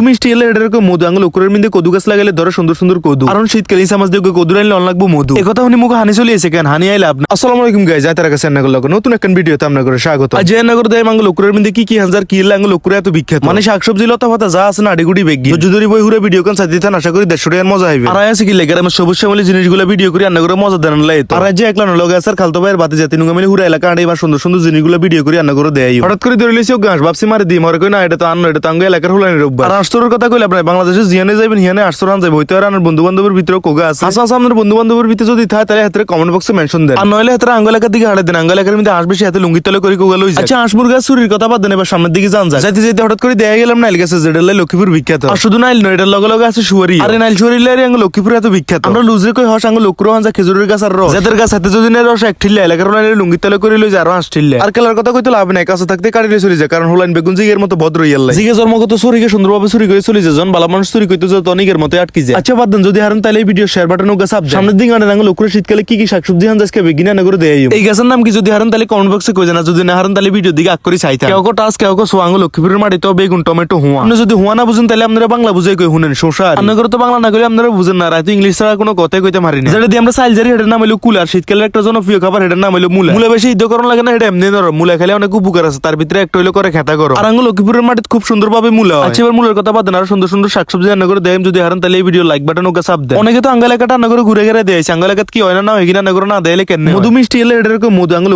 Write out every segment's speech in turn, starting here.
মধু মিষ্টি এলে এটা এরকম মধু আঙুল উকুরের মধ্যে কদু গাছ লাগালে ধরে সুন্দর সুন্দর কদু। কারণ শীতকালীন সামাজ দিয়ে কদু আনলে অন লাগবো মধু। এই কথা শুনি মুখে হানি চলে এসে কেন? হানি আইলে আপনার আসসালামু আলাইকুম গাইজ আই তারা কাছে রান্নাগুলো নতুন একটা ভিডিওতে আপনাদের স্বাগত। আজ রান্নাগর দেয় আঙ্গুল উকুরের মধ্যে কি কি হাজার কি এলে আঙ্গুল উকুরে এত বিখ্যাত? মানে শাকসবজি, লতা পাতা যা আছে না, আডিগুড়ি বেগি যদি বই হুরে ভিডিও কোন সাথে থান, আশা করি দেড়শো টাকার মজা হইবে আর আছে কি লেগে, আমার সবুজ শ্যামলি জিনিসগুলো ভিডিও করে রান্না করে মজা দেন লাই আর যে একলা লগে আছে খালতো ভাইয়ের বাতি জাতি নুঙ্গা মিলে হুরা এলাকা আড়ে এবার সুন্দর সুন্দর জিনিসগুলো ভিডিও করে রান্না করে দেয় হঠাৎ করে ধরে লিসিও গাছ ভাবছি মারে দিই মরে কই না, এটা তো আন্ন, এটা তো আঙ্গ এলাকার হলানি রোববার। আটশোর কথা কইলে আপনার বাংলাদেশে জিয়ানে যাবেন হিয়ানে আটশো রান যাবে হইতে আর আমার বন্ধু বান্ধবের ভিতরে কোগা আছে। আসা আসা আপনার বন্ধু বান্ধবের ভিতরে যদি থাকে তাহলে হাতে কমেন্ট বক্সে মেনশন দেন। আর নইলে হাতে আঙ্গ এলাকার দিকে হাড়ে দেন আঙ্গ এলাকার মধ্যে আসবে সে হাতে লুঙ্গি তলে করে কোগা লই যায়। আচ্ছা আঁশ মুরগা চুরির কথা বাদ দেন এবার সামনের দিকে যান যায় যাইতে যাইতে হঠাৎ করে দেখা গেলাম নাইল গেছে যেটা লাই লক্ষ্মীপুর বিখ্যাত। আর শুধু নাইল নয় এটার লগে লগে আছে সুয়ারি। আরে নাইল সুয়ারি লাই আঙ্গ লক্ষ্মীপুর এত বিখ্যাত। আমরা লুজরে কই হস আঙ্গ লক্ষ্মীপুর হাঞ্জা খেজুরের গাছ আর রস। যাদের গাছ হাতে যদি না রস এক ঠিল্লে এলাকার হলাইন লুঙ্গি তলে করে লই যায় আর হাঁস ঠিল্লে। আর খেলার কথা কইতে লাভ নাই কাছে থাকতে কাটিলে চলে যায় কারণ হলাইন বেগুন জিগের মতো ভদ্র ইয়াল্লাই জিগে জন্মগত চুরিকে সুন্দরভাবে চুরি করে চলে যায় জন বালা মানুষ চুরি করতে যায় তনিকের মতো আটকি যায়। আচ্ছা বাদ দেন যদি হারেন তাহলে এই ভিডিও শেয়ার বাটন ওগা সাব সামনের দিকে আনেন আঙ্গুল উপরে শীতকালে কি কি শাকসবজি হান আজকে বেগিনা না করে দেয় এই গাছের নাম কি যদি হারেন তাহলে কমেন্ট বক্সে কই জানা যদি না হারেন তাহলে ভিডিও দিকে আগ করে চাইতা কেউ কো টাস কেউ কো সোয়াঙ্গ লক্ষ্মীপুরের মাটি তো বেগুন টমেটো হুয়া। আপনি যদি হুয়া না বুঝেন তাহলে আপনারা বাংলা বুঝে কই হুনেন শোষা আপনাদের তো বাংলা না কইলে আপনারা বুঝেন না রাতে ইংলিশ ছাড়া কোনো কথাই কইতে পারি না। যেটা দিয়ে আমরা সাইল জারি হেডের নাম হইল কুলার শীতকালের একটা জনপ্রিয় খাবার হেডের নাম হইল মুলা। মুলা বেশি ইদ্য করণ লাগে না এটা এমনি নরম। মুলা খেলে অনেক উপকার আছে তার ভিতরে একটা হইল করে খেতা করো আর আঙ্গুল লক্ষ্মীপুরের মাটিতে খুব সুন্দরভাবে মুলা আচ্ছা এবার মুলার কথা বাদ দেন আর সুন্দর সুন্দর শাকসবজি রান্না করে দেয় যদি হারেন তাহলে এই ভিডিও লাইক বাটন ওকে চাপ দেয়। অনেকে তো আঙ্গাল একাটা রান্না করে ঘুরে ঘুরে দেয় আঙ্গাল কি হয় না হয় কিনা রান্না করে না দেয় কেন মধু মিষ্টি এলে এটা এরকম মধু আঙ্গুল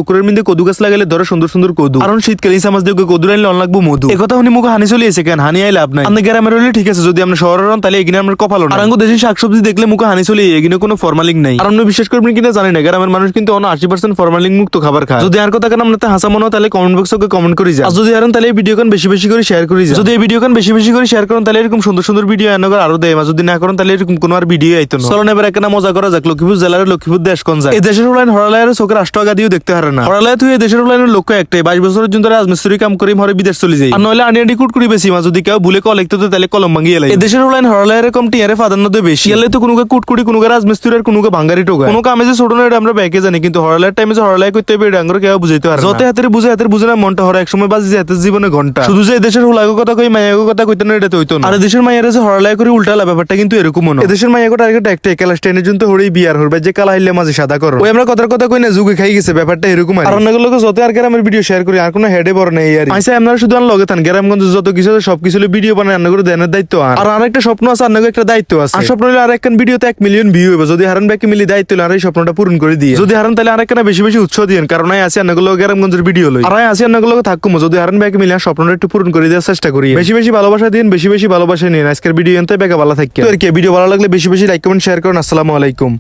কদু গাছ লাগালে ধরে সুন্দর সুন্দর কদু। কারণ শীতকালীন সামাজ দিয়ে কদু অন লাগবো মধু। এই কথা শুনি মুখে হানি চলে এসে কেন? হানি আপনার আপনি গ্রামের হলে ঠিক আছে যদি আপনি শহরের হন তাহলে এগিনে আমার কপাল আর আঙ্গু দেশি শাকসবজি দেখলে মুখে হানি চলে এগিনে কোনো ফরমালিং নাই। আর আপনি বিশ্বাস করবেন কিনা জানি না গ্রামের মানুষ কিন্তু অন্য আশি পার্সেন্ট ফরমালিং মুক্ত খাবার খায়। যদি আর কথা কেন আপনার হাসা মনে হয় তাহলে কমেন্ট বক্সে কমেন্ট করে যায় আর যদি আরেন তাহলে এই ভিডিও কান বেশি বেশি করে শেয়ার করে যায় যদি এই ভিডিও কান বেশি বেশি করে শেয়ার করেন তাহলে এরকম সুন্দর সুন্দর ভিডিও এনে করে আরও দেয়। যদি না করেন তাহলে এরকম কোনো আর ভিডিও আইতো না। চলুন এবার একটা মজা করা যাক লক্ষ্মীপুর জেলার লক্ষ্মীপুর দেশ কোন যায় এই দেশের উলাইন হরালয়ের চোখের রাষ্ট্র আগা দিয়েও দেখতে পারে না। হরালয় তুই দেশের উলাইনের লক্ষ্য একটাই। বাইশ বছরের জন্য রাজমিস্ত্রি কাম করে মরে বিদেশ চলে যায়। আর নইলে আনি আনি কুট করি বেশি মা যদি কেউ ভুলে কল লিখতে তো তাহলে কলম ভাঙিয়ে লাগে এই দেশের উলাইন হরালয়ের কম টিয়ারে প্রাধান্য দেয় বেশি। এলে তো কোনো কুট কুটি কোনো রাজমিস্ত্রির কোনো ভাঙ্গারি টোকা কোনো কামে যে ছোট না এটা আমরা ব্যাকে জানি কিন্তু হরালয়ের টাইমে যে হরালয় করতে হবে এটা আমরা কেউ বুঝাইতে পারে যত হাতের বুঝে হাতের বুঝে না মনটা হরা একসময় বাজি যে হাতের জীবনে ঘণ্টা। শুধু যে এদেশের হুলাগো কথা কই মায়াগো কথা কইতে না এটা তো হইতো না। আর যে হরালয় করে উল্টালা ব্যাপারটা কিন্তু এরকম না। মায়াগো টার্গেট একটাই ক্লাস টেনের জন্য হরেই বিয়ার হরবে যে কালা হইলে মাঝে সাদা করো। ওই আমরা কথার কথা কই না যুগে খাই গেছে ব্যাপারটা এরকম আর অন্যগুলো যত আর গ্রামের ভিডিও শেয়ার করি আর কোনো হেডে বড় নেই আর আইসা আপনারা শুধু আর লগে থান গ্রামগঞ্জ যত কিছু আছে সব কিছু ভিডিও বানায় রান্না করে দেনের দায়িত্ব আর। আর আরেকটা স্বপ্ন আছে রান্না একটা দায়িত্ব আছে। আর স্বপ্ন হলে আরেকখান ভিডিওতে এক মিলিয়ন ভিউ হবে যদি হারান ব্যাকে মিলি দায়িত্ব হলে আর এই স্বপ্নটা পূরণ করে দিয়ে। যদি হারান তাহলে আরেকখানা বেশি বেশি উৎসাহ দিন কারণ আই আসি রান্নাগুলো গ্রামগঞ্জের ভিডিও লই। আর আই আসি রান্নাগুলো থাকুম যদি হারান ব্যাকে মিলি আর স্বপ্নটা একটু পূরণ করে দেওয়ার চেষ্টা করি। বেশি বেশি ভালোবাসা দিন বেশি বেশি বেশি ভালোবাসা নিন আজকের ভিডিও এনতে বেগা, ভালো থাকি আর কি, ভিডিও ভালো লাগলে বেশি বেশি লাইক কমেন্ট শেয়ার করুন। আসসালামু আলাইকুম।